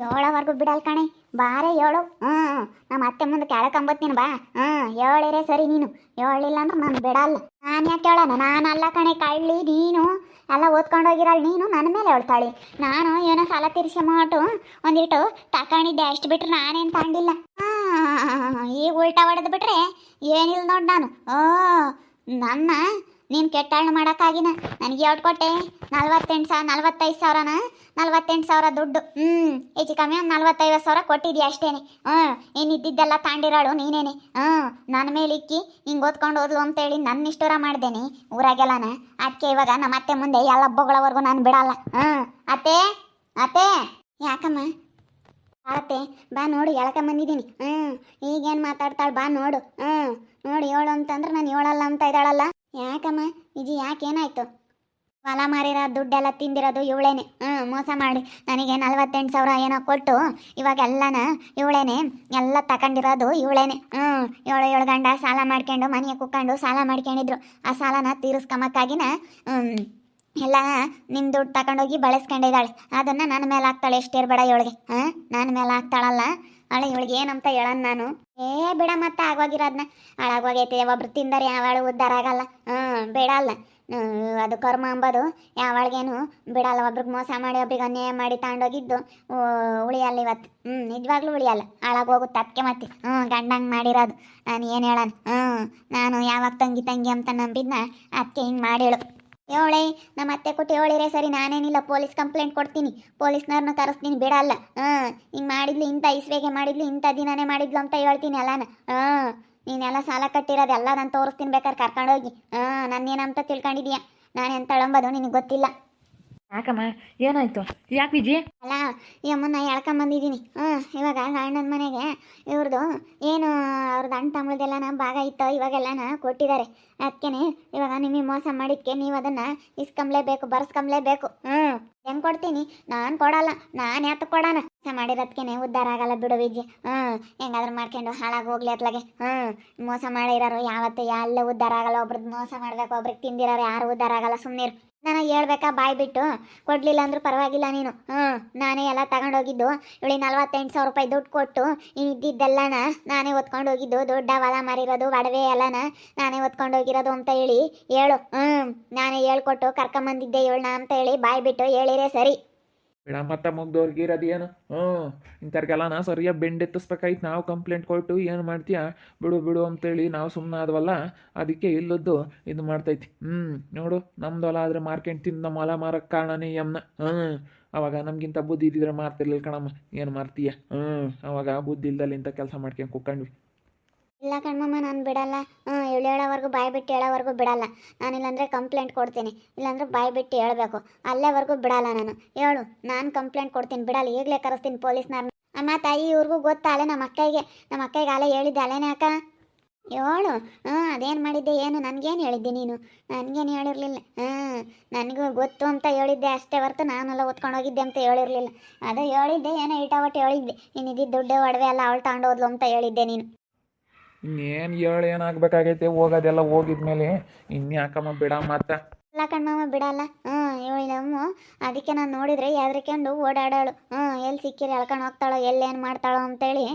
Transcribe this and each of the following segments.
ಏಳವರೆಗೂ ಬಿಡಲ್ ಕಣೆ. ಬಾರೆ ಏಳು. ಹ್ಞೂ ನಮ್ಮ ಅತ್ತೆ ಮುಂದೆ ಕೆಳಕಂಬತ್ತೀನಿ ಬಾ. ಹ್ಞೂ ಏಳಿರೇ ಸರಿ ನೀನು. ಏಳಿಲ್ಲ ಅಂದ್ರೆ ನಾನು ಬಿಡಲ್ಲ. ನಾನು ಯಾಕೆ ಹೇಳೋಣ ನಾನು ಅಲ್ಲ ಕಣೆ, ಕಳ್ಳಿ, ನೀನು. ಎಲ್ಲ ಓದ್ಕೊಂಡು ಹೋಗಿರಲ್ಲ ನೀನು ನನ್ನ ಮೇಲೆ ಹೇಳ್ತಾಳೆ ನಾನು ಏನೋ ಸಾಲ ತೀರಿಸಿ ಒಂದಿಟ್ಟು ತಕೊಂಡಿದ್ದೆ ಅಷ್ಟು ಬಿಟ್ರೆ ನಾನೇನು ತಗೊಂಡಿಲ್ಲ ಹಾಂ ಈಗ ಉಲ್ಟಾ ಹೊಡೆದು ಬಿಟ್ರೆ ಏನಿಲ್ಲ ನೋಡಿ ನಾನು. ಓ, ನನ್ನ ನೀನು ಕೆಟ್ಟಾಳು ಮಾಡಕ್ಕಾಗಿನ? ನನಗೆ ಯಾವ್ದು ಕೊಟ್ಟೆ? ನಲ್ವತ್ತೆಂಟು ಸಾವಿರ ನಲ್ವತ್ತೈದು ಸಾವಿರನ? ನಲ್ವತ್ತೆಂಟು ಸಾವಿರ ದುಡ್ಡು. ಹ್ಞೂ ಹೆಚ್ಚು ಕಮ್ಮಿ ಒಂದು ನಲ್ವತ್ತೈವತ್ತು ಸಾವಿರ ಕೊಟ್ಟಿದ್ಯಾ ಅಷ್ಟೇನೆ. ಹ್ಞೂ ಏನಿದ್ದಿದ್ದೆಲ್ಲ ಇದ್ದಿದ್ದೆಲ್ಲ ತಾಂಡಿರಾಳು ನೀನೇನೆ. ಹ್ಞೂ ನನ್ನ ಮೇಲೆ ಇಕ್ಕಿ, ಹಿಂಗೆ ಓದ್ಕೊಂಡು ಹೋದ್ಲು ಅಂತೇಳಿ ನನ್ನ ಇಷ್ಟೂರ ಮಾಡ್ದೇನೆ ಊರಾಗೆಲ್ಲನ. ಅದಕ್ಕೆ ಇವಾಗ ನಮ್ಮ ಅತ್ತೆ ಮುಂದೆ ಎಲ್ಲ ಹಬ್ಬಗಳವರೆಗೂ ನಾನು ಬಿಡಲ್ಲ. ಹ್ಞೂ ಅತ್ತೆ? ಅತ್ತೆ? ಯಾಕಮ್ಮ? ಅತ್ತೆ. ಬಾ ನೋಡು ಎಳ್ಕೊಂಬಂದಿದ್ದೀನಿ ಹ್ಞೂ ಈಗೇನು ಮಾತಾಡ್ತಾಳೆ ಬಾ ನೋಡು. ಹ್ಞೂ ನೋಡಿ ಏಳು ಅಂತಂದ್ರೆ ನಾನು ಏಳಲ್ಲ ಅಂತ ಇದ್ದಾಳಲ್ಲ. ಯಾಕಮ್ಮ? ಇಜಿ ಯಾಕೇನಾಯ್ತು? ಹೊಲ ಮಾರಿರೋ ದುಡ್ಡೆಲ್ಲ ತಿಂದಿರೋದು ಇವಳೇನೆ. ಹ್ಞೂ ಮೋಸ ಮಾಡಿ. ನನಗೆ ನಲ್ವತ್ತೆಂಟು ಸಾವಿರ ಏನೋ ಕೊಟ್ಟು ಇವಾಗೆಲ್ಲನ ಇವಳೇನೆ ಎಲ್ಲ ತಗೊಂಡಿರೋದು ಇವಳೇನೆ. ಹ್ಞೂ ಏಳು ಏಳು ಗಂಡ ಸಾಲ ಮಾಡ್ಕೊಂಡು ಮನೆಗೆ ಕುಕ್ಕೊಂಡು ಸಾಲ ಮಾಡ್ಕೊಂಡಿದ್ರು. ಆ ಸಾಲನ ತೀರಿಸ್ಕೊಂಬಕ್ಕಾಗಿನ ಹ್ಮ್, ಎಲ್ಲ ನಿಮ್ಮ ದುಡ್ಡು ತಗೊಂಡೋಗಿ ಬಳಸ್ಕೊಂಡಿದ್ದಾಳೆ. ಅದನ್ನು ನನ್ನ ಮೇಲೆ ಹಾಕ್ತಾಳೆ ಎಷ್ಟಿರಬೇಡ ಇವಳಿಗೆ. ಹಾಂ ನನ್ನ ಮೇಲೆ ಹಾಕ್ತಾಳಲ್ಲ ಅವಳು ಇವಳಿಗೆ ಏನಂತ ಹೇಳನ್ ನಾನು? ಏ, ಬಿಡ ಮತ್ತೆ ಆಗೋಗಿರೋದ್ನ ಹಾಳಾಗೋಗೈತೆ ಒಬ್ರು ತಿಂದರೆ ಯಾವಾಳು ಉದ್ಧಾರ ಆಗಲ್ಲ. ಹ್ಞೂ ಬೇಡಲ್ಲ ಅದು ಕರ್ಮ ಅಂಬದು. ಯಾವಾಳ್ಗೇನು ಬಿಡಲ್ಲ ಒಬ್ರಿಗೆ ಮೋಸ ಮಾಡಿ, ಒಬ್ರಿಗೆ ಅನ್ಯಾಯ ಮಾಡಿ ತಗೊಂಡೋಗಿದ್ದು ಉಳಿಯಲ್ಲ ಇವತ್ತು. ಹ್ಞೂ ನಿಜವಾಗ್ಲೂ ಉಳಿಯಲ್ಲ. ಹಾಳಾಗೋಗುತ್ತೆ, ಅದಕ್ಕೆ ಮತ್ತೆ. ಹ್ಞೂ ಗಂಡಂಗೆ ಮಾಡಿರೋದು. ನಾನು ಏನು ಹೇಳೋಣ ಹ್ಞೂ ನಾನು ಯಾವಾಗ ತಂಗಿ ತಂಗಿ ಅಂತ ನಂಬಿದ್ನ, ಅದಕ್ಕೆ ಹಿಂಗೆ ಮಾಡಿಳು. ಏಳೆ ನಮ್ಮ ಅತ್ತೆ ಕೊಟ್ಟು ಹೇಳಿರೆ ಸರಿ, ನಾನೇನಿಲ್ಲ, ಪೊಲೀಸ್ ಕಂಪ್ಲೇಂಟ್ ಕೊಡ್ತೀನಿ. ಪೊಲೀಸ್ನವ್ರನ್ನ ಕರೆಸ್ತೀನಿ ಬಿಡಲ್ಲ ಹಾಂ, ಹಿಂಗೆ ಮಾಡಿದ್ಲು, ಇಂಥ ಇಸ್ವೆಗೆ ಮಾಡಿದ್ಲು, ಇಂಥ ದಿನನೇ ಮಾಡಿದ್ಲು ಅಂತ ಹೇಳ್ತೀನಿ ಎಲ್ಲಾನ. ಹಾಂ, ನೀನೆಲ್ಲ ಸಾಲ ಕಟ್ಟಿರೋದು ಎಲ್ಲ ನಾನು ತೋರಿಸ್ತೀನಿ, ಬೇಕಾದ್ರೆ ಕರ್ಕೊಂಡೋಗಿ. ಹಾಂ ನಾನೇನಂತ ತಿಳ್ಕೊಂಡಿದ್ಯಾ? ನಾನು ಎಂತ ನಿನಗೆ ಗೊತ್ತಿಲ್ಲ. ಯಾಕಮ್ಮ, ಏನಾಯ್ತು? ಯಾಕೆ ವಿಜಿ ಅಲ್ಲ, ಈ ಅಮ್ಮನ ಎಳ್ಕೊಂಬಂದಿದ್ದೀನಿ ಹ್ಞೂ ಇವಾಗ ಅಣ್ಣನ ಮನೆಗೆ ಇವ್ರದ್ದು ಏನು ಅವ್ರದ್ದು ಅಣ್ಣ ತಮ್ಮಳದೆಲ್ಲನ ಭಾಗ ಇತ್ತು, ಇವಾಗೆಲ್ಲನ ಕೊಟ್ಟಿದ್ದಾರೆ ಅದಕ್ಕೇನೆ ಇವಾಗ ನಿಮಗೆ ಮೋಸ ಮಾಡಿದ್ಕೆ ನೀವು ಅದನ್ನು ಇಸ್ಕೊಂಬ್ಲೇಬೇಕು, ಬರ್ಸ್ಕೊಂಬ್ಲೇಬೇಕು. ಹ್ಞೂ ಹೆಂಗೆ ಕೊಡ್ತೀನಿ? ನಾನು ಕೊಡಲ್ಲ. ನಾನು ಯಾತ ಕೊಡೋಣ? ಮಾಡಿರೋದ್ಕೇನೆ ಉದ್ದಾರ ಆಗಲ್ಲ ಬಿಡು ವಿದ್ಯೆ ಹ್ಞೂ ಹೆಂಗಾದ್ರೂ ಮಾಡ್ಕೊಂಡು ಹಾಳಾಗಿ ಹೋಗ್ಲಿ ಅತ್ಲಾಗೆ. ಹ್ಮ್, ಮೋಸ ಮಾಡಿರೋರು ಯಾವತ್ತು ಎಲ್ಲ ಉದ್ಧಾರ ಆಗಲ್ಲ. ಒಬ್ರದ್ದು ಮೋಸ ಮಾಡಬೇಕು, ಒಬ್ರಿಗೆ ತಿಂದಿರೋರು ಯಾರು ಉದ್ಧಾರ ಆಗಲ್ಲ. ಸುಮ್ಮನಿರು ನಾನು ಹೇಳ್ಬೇಕಾ ಬಾಯ್ ಬಿಟ್ಟು? ಕೊಡ್ಲಿಲ್ಲ ಅಂದ್ರೂ ಪರವಾಗಿಲ್ಲ ನೀನು. ಹ್ಮ್, ನಾನೇ ಎಲ್ಲ ತಗೊಂಡೋಗಿದ್ದು ಇವಳಿ ನಲ್ವತ್ತೆಂಟು ಸಾವಿರ ರೂಪಾಯಿ ದುಡ್ಡು ಕೊಟ್ಟು ಇದ್ದಿದ್ದೆಲ್ಲನ ನಾನೇ ಹೊತ್ಕೊಂಡು ಹೋಗಿದ್ದು ದೊಡ್ಡ ಹೊಲ ಮಾರಿರೋದು ಒಡವೆ ಎಲ್ಲನ ನಾನೇ ಹೊತ್ಕೊಂಡು ಹೋಗಿರೋದು ಅಂತ ಹೇಳಿ ಹೇಳು. ಹ್ಮ್, ನಾನೇ ಹೇಳ್ಕೊಟ್ಟು ಕರ್ಕೊಂಬಂದಿದ್ದೆ ಇವಳನ್ನ ಅಂತ ಹೇಳಿ ಬಾಯ್ ಬಿಟ್ಟು ಹೇಳಿರೇ ಸರಿ. ಬಿಡ, ಮತ್ತ ಮುಗ್ದವ್ರಿಗೆ ಇರೋದು ಏನು? ಹ್ಞೂ, ಇಂಥವ್ರಿಗೆಲ್ಲ ಸರಿಯಾಗಿ ಬೆಂಡೆತ್ತಿಸ್ಬೇಕಾಯ್ತು, ನಾವು ಕಂಪ್ಲೇಂಟ್ ಕೊಟ್ಟು ಏನು ಮಾಡ್ತೀಯ? ಬಿಡು ಬಿಡು ಅಂತೇಳಿ ನಾವು ಸುಮ್ಮನೆ ಆದ್ವಲ್ಲ? ಅದಕ್ಕೆ ಇಲ್ಲದ್ದು ಇದು ಮಾಡ್ತೈತಿ. ಹ್ಞೂ, ನೋಡು, ನಮ್ದು ಹೊಲ ಆದರೆ ಮಾರ್ಕೆಟ್ ತಿಂದ ಮೊಲ ಮಾರಕ್ಕೆ ಕಾರಣನೇ ಯಮ್ನ ಹ್ಞೂ, ಅವಾಗ ನಮಗಿಂತ ಬುದ್ಧಿ ಇದ್ದಿದ್ರೆ ಮಾರ್ತಿರ್ಲಿಲ್ಲ ಕಣಮ್ಮ. ಏನು ಮಾಡ್ತೀಯ? ಹ್ಞೂ, ಅವಾಗ ಬುದ್ಧಿ ಇಲ್ದಲ್ಲಿ ಇಂಥ ಕೆಲಸ ಮಾಡ್ಕೊಂಡು ಕುಕ್ಕಂಡ್ವಿ. ಇಲ್ಲ ಕಣ್ಮಮ್ಮ, ನಾನು ಬಿಡಲ್ಲ. ಹ್ಞೂ ಇವಳು ಹೇಳೋವರೆಗೂ, ಬಾಯಿ ಬಿಟ್ಟು ಹೇಳೋವರೆಗೂ ಬಿಡಲ್ಲ. ನಾನು ಇಲ್ಲಾಂದರೆ ಕಂಪ್ಲೇಂಟ್ ಕೊಡ್ತೀನಿ. ಇಲ್ಲಾಂದರೆ ಬಾಯಿ ಬಿಟ್ಟು ಹೇಳಬೇಕು. ಅಲ್ಲೇವರೆಗೂ ಬಿಡಲ್ಲ ನಾನು. ಹೇಳು, ನಾನು ಕಂಪ್ಲೇಂಟ್ ಕೊಡ್ತೀನಿ. ಬಿಡಲ್ಲ, ಈಗಲೇ ಕರೆಸ್ತೀನಿ ಪೊಲೀಸ್ನವ್ರನ್ನ ಅಮ್ಮ, ತಾಯಿ ಇವ್ರಿಗೂ ಗೊತ್ತಾಲೆ ನಮ್ಮ ಅಕ್ಕಿಗೆ ನಮ್ಮ ಅಕ್ಕಿಗೆ ಅಲೆ ಹೇಳಿದ್ದೆ. ಅಲ್ಲೇನೆ ಅಕ್ಕ? ಹೇಳು. ಹ್ಞೂ ಅದೇನು ಮಾಡಿದ್ದೆ ಏನು? ನನಗೇನು ಹೇಳಿದ್ದೆ ನೀನು? ನನಗೇನು ಹೇಳಿರಲಿಲ್ಲ. ಹಾಂ ನನಗೂ ಗೊತ್ತು ಅಂತ ಹೇಳಿದ್ದೆ. ಅಷ್ಟೇ ಹೊರ್ತು ನಾನೆಲ್ಲ ಓದ್ಕೊಂಡು ಹೋಗಿದ್ದೆ ಅಂತ ಹೇಳಿರಲಿಲ್ಲ. ಅದು ಹೇಳಿದ್ದೆ, ಏನೋ ಇಟಾವಟ್ಟು ಹೇಳಿದ್ದೆ. ನೀನು ಇದ್ದಿದ್ದು ದುಡ್ಡು ಒಡವೆ ಎಲ್ಲ ಅವಳು ತಗೊಂಡೋದ್ಲು ಅಂತ ಹೇಳಿದ್ದೆ ನೀನು. ಇನ್ನೇನು ಹೇಳು, ಏನಾಗಬೇಕಾಗೈತೆ? ಹೋಗೋದೆಲ್ಲ ಹೋಗಿದ್ಮೇಲೆ ಇನ್ಯಾಕಮ್ಮ ಬಿಡ ಮತ್ತೆ. ಅಲ್ಲ ಕಣ್ಮಮ್ಮ ಬಿಡಲ್ಲ. ಹ್ಞೂ, ಇವಳು ನಮ್ಮ ಅದಕ್ಕೆ ನಾನು ನೋಡಿದ್ರೆ ಎದ್ರಿಕೊಂಡು ಓಡಾಡೋಳು. ಹ್ಞೂ ಎಲ್ಲಿ ಸಿಕ್ಕಿರಿ ಎಳ್ಕೊಂಡು ಹೋಗ್ತಾಳೋ ಎಲ್ಲೇನು ಮಾಡ್ತಾಳೋ ಅಂತೇಳಿ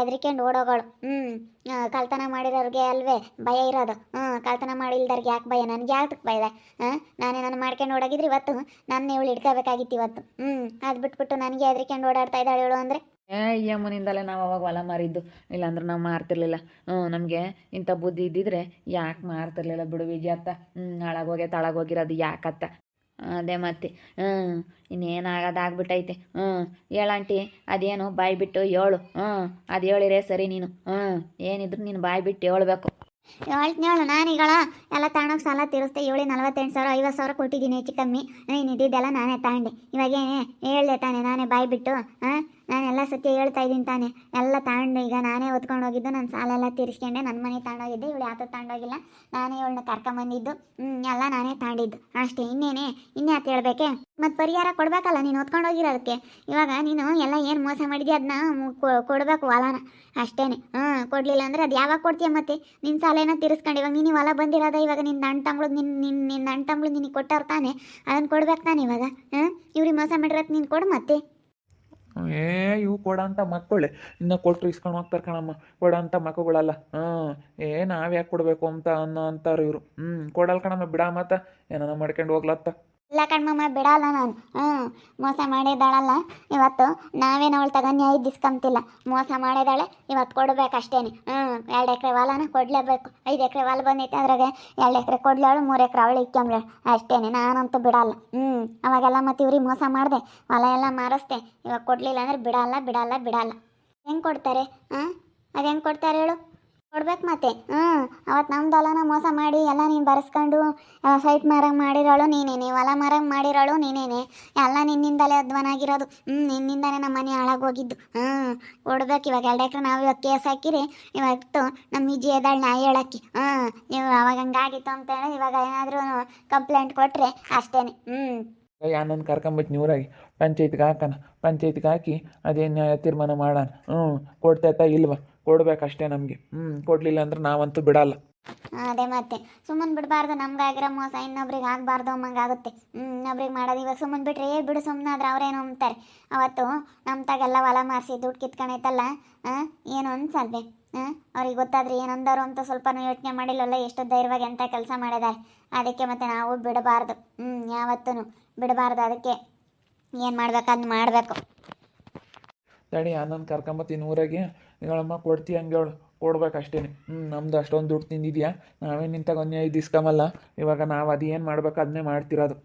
ಎದ್ರಿಕೊಂಡು ಓಡೋಗಳು. ಹ್ಞೂ ಕಳ್ತನ ಮಾಡಿರೋರಿಗೆ ಅಲ್ವೇ ಭಯ ಇರೋದು. ಹ್ಞೂ, ಕಳ್ತನ ಮಾಡಿಲ್ದವ್ರಿಗೆ ಯಾಕೆ ಭಯ? ನನಗೆ ಯಾಕೆ ಭಯ? ಹಾಂ ನಾನೇ ನಾನು ಮಾಡ್ಕೊಂಡು ಓಡಾಗಿದ್ರೆ ಇವತ್ತು ನನ್ನ ಇವಳು ಹಿಡ್ಕೋಬೇಕಾಗಿತ್ತು ಇವತ್ತು. ಹ್ಞೂ ಅದು ಬಿಟ್ಬಿಟ್ಟು ನನಗೆ ಎದ್ರಿಕೊಂಡು ಓಡಾಡ್ತಾ ಇದ್ದಾಳೆ ಇವಳು ಅಂದರೆ? ಏ, ಈ ಅಮ್ಮನಿಂದಲೇ ನಾವು ಅವಾಗ ಹೊಲ ಮಾರಿದ್ದು. ಇಲ್ಲಾಂದ್ರೆ ನಾವು ಮಾರ್ತಿರ್ಲಿಲ್ಲ. ಹ್ಞೂ, ನಮಗೆ ಇಂಥ ಬುದ್ಧಿ ಇದ್ದಿದ್ರೆ ಯಾಕೆ ಮಾರ್ತಿರ್ಲಿಲ್ಲ ಬಿಡು ವಿಜಯ ಅತ್ತ. ಹ್ಞೂ ಹಾಳಾಗೋಗೆ ತಳಗೋಗಿರೋದು ಯಾಕತ್ತ ಅದೇ ಮತ್ತೆ. ಹ್ಞೂ ಇನ್ನೇನಾಗೋದಾಗ್ಬಿಟ್ಟೈತೆ ಹ್ಞೂ ಹೇಳಂಟಿ ಅದೇನು ಬಾಯಿ ಬಿಟ್ಟು ಹೇಳು ಹ್ಞೂ, ಅದು ಹೇಳಿರೇ ಸರಿ ನೀನು. ಹ್ಞೂ, ಏನಿದ್ರು ನೀನು ಬಾಯಿ ಬಿಟ್ಟು ಹೇಳ್ಬೇಕು. ಹೇಳ್ತೀನಿ ಹೇಳು ನಾನೀಗಳ ಎಲ್ಲ ತಗೊಂಡೋಗಿ ಸಾಲ ತೀರಿಸ್ತೆ ಏಳು ನಲ್ವತ್ತೆಂಟು ಸಾವಿರ, ಐವತ್ತು ಸಾವಿರ ಕೊಟ್ಟಿದ್ದೀನಿ ಹೆಚ್ಚು ಕಮ್ಮಿ. ನೀನು ಇದ್ದಿದ್ದೆಲ್ಲ ನಾನೇ ತಗೊಂಡೆ ಇವಾಗೇನೆ ಹೇಳ್ದೆ ತಾನೆ, ನಾನೇ ಬಾಯಿ ಬಿಟ್ಟು ಹಾಂ ನಾನೆಲ್ಲ ಸತ್ಯ ಹೇಳ್ತಾ ಇದ್ದೀನಿ ತಾನೆ. ಎಲ್ಲ ತಗೊಂಡು ಈಗ ನಾನೇ ಹೊತ್ಕೊಂಡು ಹೋಗಿದ್ದು ನನ್ನ ಸಾಲೆಲ್ಲ ತೀರಿಸ್ಕೊಂಡೆ ನನ್ನ ಮನೆ ತಗೊಂಡೋಗಿದ್ದೆ ಇವಳು ಯಾತೂ ತಗೊಂಡೋಗಿಲ್ಲ ನಾನೇ ಇವಳನ್ನ ಕರ್ಕೊಂಬಂದಿದ್ದು ಹ್ಞೂ ಎಲ್ಲ ನಾನೇ ತಾಂಡಿದ್ದು. ಅಷ್ಟೇ, ಇನ್ನೇನೆ, ಇನ್ಯಾತು ಹೇಳ್ಬೇಕೆ? ಮತ್ತು ಪರಿಹಾರ ಕೊಡಬೇಕಲ್ಲ, ನೀನು ಹೊತ್ಕೊಂಡು ಹೋಗಿರೋದಕ್ಕೆ? ಇವಾಗ ನೀನು ಎಲ್ಲ ಏನು ಮೋಸ ಮಾಡಿದ್ಯಾ ಅದನ್ನ ಕೊಡಬೇಕು ಹೊಲನ? ಅಷ್ಟೇನೆ. ಹ್ಞೂ ಕೊಡಲಿಲ್ಲ ಅಂದರೆ ಅದು ಯಾವಾಗ ಕೊಡ್ತೀಯ ಮತ್ತೆ? ನಿನ್ನ ಸಾಲ ಏನೋ ತೀರಿಸ್ಕೊಂಡು, ಇವಾಗ ನೀನು ಹೊಲ ಬಂದಿರೋದ, ಇವಾಗ ನಿನ್ನ ಅಣ್ಣ ತಂಗಳು ನಿನ್ನ ನಿನ್ನ ನಿನ್ನ ಅಣ್ಣ ತಂಗಳು ನಿನಗೆ ಕೊಟ್ಟವ್ರು ತಾನೆ. ಅದನ್ನು ಕೊಡ್ಬೇಕು ತಾನೆ ಇವಾಗ ಹ್ಞೂ ಇವ್ರಿಗೆ ಮೋಸ ಮಾಡಿರೋದು ನೀನು ಕೊಡು ಮತ್ತೆ. ಏ, ಇವು ಅಂತ ಮಕ್ಕಳೆ. ಇನ್ನ ಕೊಟ್ಟರು ಇಸ್ಕೊಂಡು ಹೋಗ್ತಾರೆ ಕಣಮ್ಮ. ಅಂತ ಮಕ್ಕಳುಗಳಲ್ಲ ಹಾಂ, ಏ ನಾವು ಯಾಕೆ ಕೊಡಬೇಕು ಅಂತ ಅನ್ನೋ ಅಂತಾರೆ ಇವರು. ಹ್ಞೂ ಕೊಡಲ್ಲ ಕಣಮ್ಮ, ಬಿಡ ಮತ್ತ. ಏನಾನ ಮಾಡ್ಕೊಂಡು ಹೋಗ್ಲತ್ತ. ಇಲ್ಲ ಕಣ್ಮಮ್ಮ ಬಿಡಲ್ಲ ನಾನು. ಹ್ಞೂ ಮೋಸ ಮಾಡಿದ್ದಾಳಲ್ಲ, ಇವತ್ತು ನಾವೇನು ಅವಳು ತಗೊಂಡು ಐದು ದಿಸ್ಕೊಂತಿಲ್ಲ ಮೋಸ ಮಾಡಿದಾಳೆ ಇವತ್ತು ಕೊಡ್ಬೇಕು ಅಷ್ಟೇನೆ ಹ್ಞೂ ಎರಡು ಎಕರೆ ವಾಲನ ಕೊಡಲೇಬೇಕು. ಐದು ಎಕರೆ ಹೊಲ ಬಂದೈತೆ ಅದ್ರಾಗೆ ಎರಡು ಎಕರೆ ಕೊಡ್ಲಾಳು, ಮೂರು ಎಕರೆ ಅವಳು ಇಕ್ಕೊಂಬ್ಳೆ ಅಷ್ಟೇನೆ, ನಾನಂತೂ ಬಿಡಲ್ಲ. ಹ್ಞೂ ಅವಾಗೆಲ್ಲ ಮತ್ತು ಇವ್ರಿಗೆ ಮೋಸ ಮಾಡಿದೆ. ಹೊಲ ಎಲ್ಲ ಮಾರಿಸ್ದೆ. ಇವಾಗ ಕೊಡಲಿಲ್ಲ ಅಂದ್ರೆ ಬಿಡಲ್ಲ ಬಿಡಲ್ಲ ಬಿಡಲ್ಲ. ಹೆಂಗೆ ಕೊಡ್ತಾರೆ? ಹಾಂ, ಅದು ಹೆಂಗೆ ಕೊಡ್ತಾರೆ ಹೇಳು? ಕೊಡ್ಬೇಕು ಮತ್ತೆ. ಹ್ಞೂ ಅವತ್ತು ನಮ್ದು ಹೊಲನ ಮೋಸ ಮಾಡಿ ಎಲ್ಲ ನೀನು ಬರೆಸ್ಕೊಂಡು ಸೈಟ್ ಮಾರಂಗೆ ಮಾಡಿರೋಳು ನೀನೇನೆ, ಹೊಲ ಮಾರಂಗೆ ಮಾಡಿರೋಳು ನೀನೇನೆ. ಎಲ್ಲ ನಿನ್ನಿಂದಲೇ ಅಧ್ವಾನಾಗಿರೋದು. ಹ್ಞೂ ನಿನ್ನಿಂದಲೇ ನಮ್ಮ ಮನೆ ಹಾಳಾಗೋಗಿದ್ದು ಹ್ಞೂ ಕೊಡ್ಬೇಕು ಇವಾಗ. ಎರಡು ಎಕರೆ ನಾವು ಇವಾಗ ಕೇಸ್ ಹಾಕಿರಿ? ಇವತ್ತು ನಮ್ಮ ಇಜ್ಜಿ ಎದ್ದಾಳೆ ನಾಯಿ ಹೇಳಕ್ಕಿ. ಹ್ಞೂ ನೀವು ಅವಾಗ ಹಂಗಾಗಿತ್ತು ಅಂತೇಳಿ ಇವಾಗ ಏನಾದರೂ ಕಂಪ್ಲೇಂಟ್ ಕೊಟ್ಟರೆ ಅಷ್ಟೇನೆ. ಹ್ಞೂ ಯಾನೊಂದು ಕರ್ಕೊಂಬಿಟ್ಟು ಊರಾಗಿ ಪಂಚಾಯತ್ಗೆ ಹಾಕೋಣ. ಪಂಚಾಯತ್ಗೆ ಹಾಕಿ ಅದೇನು ತೀರ್ಮಾನ ಮಾಡೋಣ. ಹ್ಞೂ ಕೊಡ್ತೈತಾ ಇಲ್ವಾ? ಕೊಡ್ಬೇಕಷ್ಟೇ ನಮಗೆ. ಹ್ಮ್ ಕೊಡಲಿಲ್ಲ ಅಂದ್ರೆ ನಾವಂತೂ ಬಿಡಲ್ಲ. ಅದೇ ಮತ್ತೆ. ಸುಮ್ಮನೆ ಬಿಡಬಾರ್ದು ನಮ್ಗಾಗಿರೋ ಮೋಸ ಇನ್ನೊಬ್ರಿಗೆ ಆಗಬಾರ್ದು ಆಗುತ್ತೆ. ಹ್ಮ್ ಇನ್ನೊಬ್ರಿಗೆ ಮಾಡೋದು ಇವಾಗ ಸುಮ್ಮನ್ ಬಿಟ್ರೆ ಏ ಬಿಡು ಸುಮ್ಮನೆ ಆದ್ರೆ ಅವ್ರೇನು ಅಂತಾರೆ ಅವತ್ತು ನಮ್ಮ ತಾಗೆಲ್ಲ ಹೊಲ ಮಾರಿಸಿ ದುಡ್ಡು ಕಿತ್ಕೊಂಡೈತಲ್ಲ ಏನು ಅನ್ಸಲ್ವೇ? ಹ್ಮ್ ಅವ್ರಿಗೆ ಗೊತ್ತಾದ್ರೆ ಏನಂದವರು ಅಂತ ಸ್ವಲ್ಪ ಯೋಚನೆ ಮಾಡಿಲ್ಲಲ್ಲ ಎಷ್ಟು ಧೈರ್ಯವಾಗಿ ಅಂತ ಕೆಲಸ ಮಾಡಿದ್ದಾರೆ ಅದಕ್ಕೆ ಮತ್ತೆ ನಾವು ಬಿಡಬಾರ್ದು. ಹ್ಞೂ ಯಾವತ್ತೂ ಬಿಡಬಾರ್ದು ಅದಕ್ಕೆ ಏನು ಮಾಡ್ಬೇಕು ಅದನ್ನ ಮಾಡಬೇಕು. ತಡಿ ಆನಂದ್ ಕರ್ಕೊಂಬತ್ತೀನಿ ಊರಾಗೆ. ಹೇಳಮ್ಮ ಕೊಡ್ತೀಯ ಹಂಗೆ ಹೇಳು. ಕೊಡ್ಬೇಕಷ್ಟೇ ಹ್ಞೂ ನಮ್ದು ಅಷ್ಟೊಂದು ದುಡ್ಡು ತಿಂದಿದ್ಯಾ? ನಾವೇ ನಿಂತಾಗ ಒಂದೇ ಐದು ಇಸ್ಕೊಂಬಲ್ಲ ಇವಾಗ ನಾವು ಅದೇನು ಮಾಡ್ಬೇಕು ಅದನ್ನೇ ಮಾಡ್ತಿರೋದು.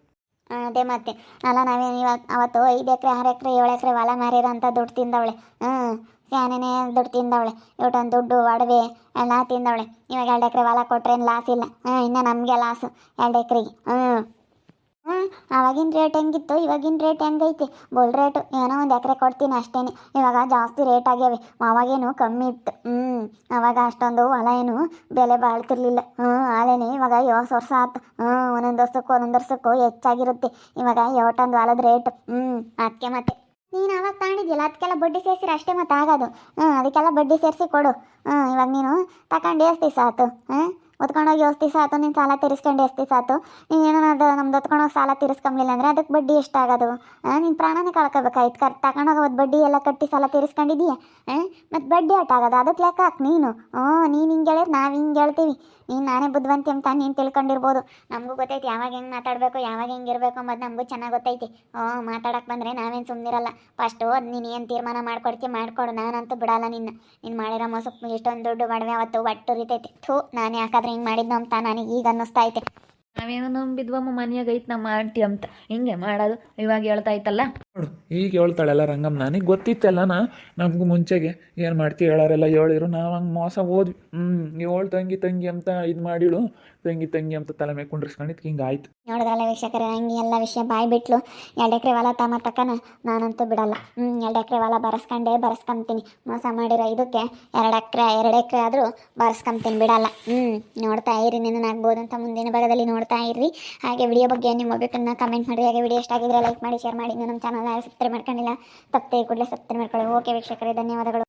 ಅದೇ ಮತ್ತೆ. ಅಲ್ಲ ನಾವೇನು ಇವಾಗ ಅವತ್ತು ಐದು ಎಕರೆ, ಆರು ಎಕರೆ, ಏಳು ಎಕರೆ ಹೊಲ ಮಾರಿರೋ ಅಂತ ದುಡ್ಡು ತಿಂದವಳೆ. ಹ್ಞೂ ಫ್ಯಾನೇ ದುಡ್ಡು ತಿಂದವಳೆ. ಇವಟ್ಟೊಂದು ದುಡ್ಡು, ಒಡವೆ ಎಲ್ಲ ತಿಂದವಳೆ. ಇವಾಗ ಎರಡು ಎಕರೆ ಹೊಲ ಕೊಟ್ರೇನು ಲಾಸ್ ಇಲ್ಲ. ಹ್ಞೂ ಇನ್ನು ನಮಗೆ ಲಾಸು ಎರಡು ಎಕರೆಗೆ. ಹ್ಞೂ ಹ್ಞೂ ಆವಾಗಿನ ರೇಟ್ ಹೆಂಗಿತ್ತು? ಇವಾಗಿನ ರೇಟ್ ಹೆಂಗೈತಿ? ಬೋಲ್ ರೇಟು ಏನೋ ಒಂದು ಎಕರೆ ಕೊಡ್ತೀನಿ ಅಷ್ಟೇನೆ. ಇವಾಗ ಜಾಸ್ತಿ ರೇಟ್ ಆಗ್ಯಾವೆ. ಅವಾಗೇನು ಕಮ್ಮಿ ಇತ್ತು. ಹ್ಞೂ ಅವಾಗ ಅಷ್ಟೊಂದು ಹೊಲ ಏನು ಬೆಲೆ ಬಾಳ್ತಿರ್ಲಿಲ್ಲ. ಹ್ಞೂ ಆಲೇನೆ ಇವಾಗ ಏಳು ವರ್ಷ ಆಯ್ತು ಹ್ಞೂ ಒಂದೊಂದು ವರ್ಷಕ್ಕೂ ಒಂದೊಂದು ವರ್ಷಕ್ಕೂ ಹೆಚ್ಚಾಗಿರುತ್ತೆ. ಇವಾಗ ಯಾವತ್ತೊಂದು ಹೊಲದ ರೇಟ್ ಹ್ಞೂ ಅದಕ್ಕೆ ಮತ್ತೆ. ನೀನು ಅವಾಗ ತಗೊಂಡಿದ್ದಿಲ್ಲ ಅದಕ್ಕೆಲ್ಲ ಬಡ್ಡಿ ಸೇರಿಸಿರಿ ಅಷ್ಟೇ ಮತ್ತೆ ಆಗೋದು. ಹ್ಞೂ ಅದಕ್ಕೆಲ್ಲ ಬಡ್ಡಿ ಸೇರಿಸಿ ಕೊಡು. ಹ್ಞೂ ಇವಾಗ ನೀನು ತಗೊಂಡು ಎಷ್ಟು ದಿವಸ ಆಯ್ತು ಹೊತ್ಕೊಂಡೋಗಿ ಎಷ್ಟು ದಿವಸ ಆಯ್ತು, ನೀನು ಸಾಲ ತೀರಿಸ್ಕೊಂಡು ಎಷ್ಟು ದಿವಸ ಆಯ್ತು? ನೀನು ಅದು ನಮ್ದು ಹೊತ್ಕೊಂಡೋಗಿ ಸಾಲ ತೀರಿಸ್ಕೊಂಬ್ಲಿಲ್ಲ ಅಂದರೆ ಅದಕ್ಕೆ ಬಡ್ಡಿ ಎಷ್ಟಾಗೋದು ಆ, ನೀನು ಪ್ರಾಣನೇ ಕಳ್ಕೊಬೇಕಾಯ್ತು. ಹೋಗಿ ಅವತ್ತು ಬಡ್ಡಿ ಎಲ್ಲ ಕಟ್ಟಿ ಸಾಲ ತೀರಿಸ್ಕೊಂಡಿದೀಯ? ಹಾಂ ಮತ್ತು ಬಡ್ಡಿ ಆಗೋದು? ಅದಕ್ಕೆ ಲೆಕ್ಕ ಹಾಕಿ ನೀನು. ಹ್ಞೂ ನೀನು ಹಿಂಗೆ ಹೇಳಿದ್ರೆ ನಾವು ಹಿಂಗೆ ಹೇಳ್ತೀವಿ. ನೀನು ನಾನೇ ಬುದ್ಧಿವಂತಿ ಅಂತ ನೀನು ತಿಳ್ಕೊಂಡಿರ್ಬೋದು. ನಮಗೂ ಗೊತ್ತೈತಿ, ಯಾವಾಗ ಹೆಂಗೆ ಮಾತಾಡಬೇಕು, ಯಾವಾಗ ಹೆಂಗೆ ಇರಬೇಕು ಅಂಬದು ನಮಗೂ ಚೆನ್ನಾಗಿ ಗೊತ್ತೈತಿ. ಓ ಮಾತಾಡಕ್ಕೆ ಬಂದರೆ ನಾವೇನು ಸುಮ್ಮನಿರಲ್ಲ ಫಸ್ಟು ಅದು ನೀನು ಏನು ತೀರ್ಮಾನ ಮಾಡ್ಕೊಡ್ತಿ, ಮಾಡ್ಕೊಡು. ನಾನಂತೂ ಬಿಡಲ್ಲ ನಿನ್ನ. ನೀನು ಮಾಡಿರೋ ಮೋಸಕ್ಕೆ ಎಷ್ಟೊಂದು ದುಡ್ಡು ಮಾಡವೆ, ಅವತ್ತು ಒಟ್ಟು ಉರಿತೈತಿ ಥೂ, ನಾನು ಯಾಕಾದ್ರೆ ಹಿಂಗೆ ಮಾಡಿದ್ನೋ ಅಂತ ನನಗೆ ಈಗ ಅನ್ನಿಸ್ತಾ ಐತೆ. ನಾವೇನೋ ನಂಬಿದ್ವಮ್ಮ ಮನೆಯಾಗ ಐತೆ ನಮ್ಮ ಆಂಟಿ ಅಂತ. ಹಿಂಗೆ ಮಾಡೋದು. ಇವಾಗ ಹೇಳ್ತಾ ಇತ್ತಲ್ಲ? ನೋಡು ಈಗ ಹೇಳ್ತಾಳೆಲ್ಲ ರಂಗಮ್ಮ ನನಗೆ ಗೊತ್ತಿತ್ತಲ್ಲ ನಾ? ನಮಗೂ ಮುಂಚೆಗೆ ಏನು ಮಾಡ್ತೀವಿ ಹೇಳೋರೆಲ್ಲ ಹೇಳಿರು. ನಾವು ಹಂಗೆ ಮೋಸ ಹೋದ್ವಿ. ಹ್ಞೂ ಏಳು ತಂಗಿ ತಂಗಿ ಅಂತ ಇದು ಮಾಡಿಳು. ತಂಗಿ ತಂಗಿ ಅಂತ ತಲೆ ಮೇಲೆ ಕುಂಡ್ರಿಸ್ಕೊಂಡಿದ್ದು ಹಿಂಗೆ ಆಯ್ತು. ನೋಡಿದ್ರಲ್ಲ ವೀಕ್ಷಕರ ಹಂಗೆ ಎಲ್ಲ ವಿಷಯ ಬಾಯಿ ಬಿಟ್ಲು. ಎರಡು ಎಕರೆ ಹೊಲ ತಮ್ಮ ತಕ್ಕನ ನಾನಂತೂ ಬಿಡಲ್ಲ. ಹ್ಞೂ ಎರಡು ಎಕರೆ ಹೊಲ ಬರೆಸ್ಕೊಂಡೇ ಬರೆಸ್ಕೊಂತೀನಿ. ಮೋಸ ಮಾಡಿರೋ ಇದಕ್ಕೆ ಎರಡು ಎಕರೆ ಎರಡು ಎಕರೆ ಆದರೂ ಬರೆಸ್ಕೊಂತೀನಿ ಬಿಡಲ್ಲ. ಹ್ಞೂ ನೋಡ್ತಾ ಇರಿ ನಿನ್ನ ಆಗ್ಬೋದು ಅಂತ ಮುಂದಿನ ಭಾಗದಲ್ಲಿ ನೋಡ್ತಾ ಇರ್ರಿ. ಹಾಗೆ ವಿಡಿಯೋ ಬಗ್ಗೆ ನಿಮ್ಮ ಒಬ್ಬಕನ್ನ ಕಮೆಂಟ್ ಮಾಡಿ ಹಾಗೆ ವಿಡಿಯೋ ಇಷ್ಟ ಆಗಿದ್ರೆ ಲೈಕ್ ಮಾಡಿ ಶೇರ್ ಮಾಡಿ. ನಮ್ಮ ಚಾನಲ್ ಸಬ್ಸ್ಕ್ರೈಬ್ ಮಾಡ್ಕೊಂಡಿಲ್ಲ, ತಪ್ಪದೆ ಕೂಡಲೇ ಸಬ್ಸ್ಕ್ರೈಬ್ ಮಾಡ್ಕೊಳ್ಳಿ. ಓಕೆ ವೀಕ್ಷಕರೇ, ಧನ್ಯವಾದಗಳು.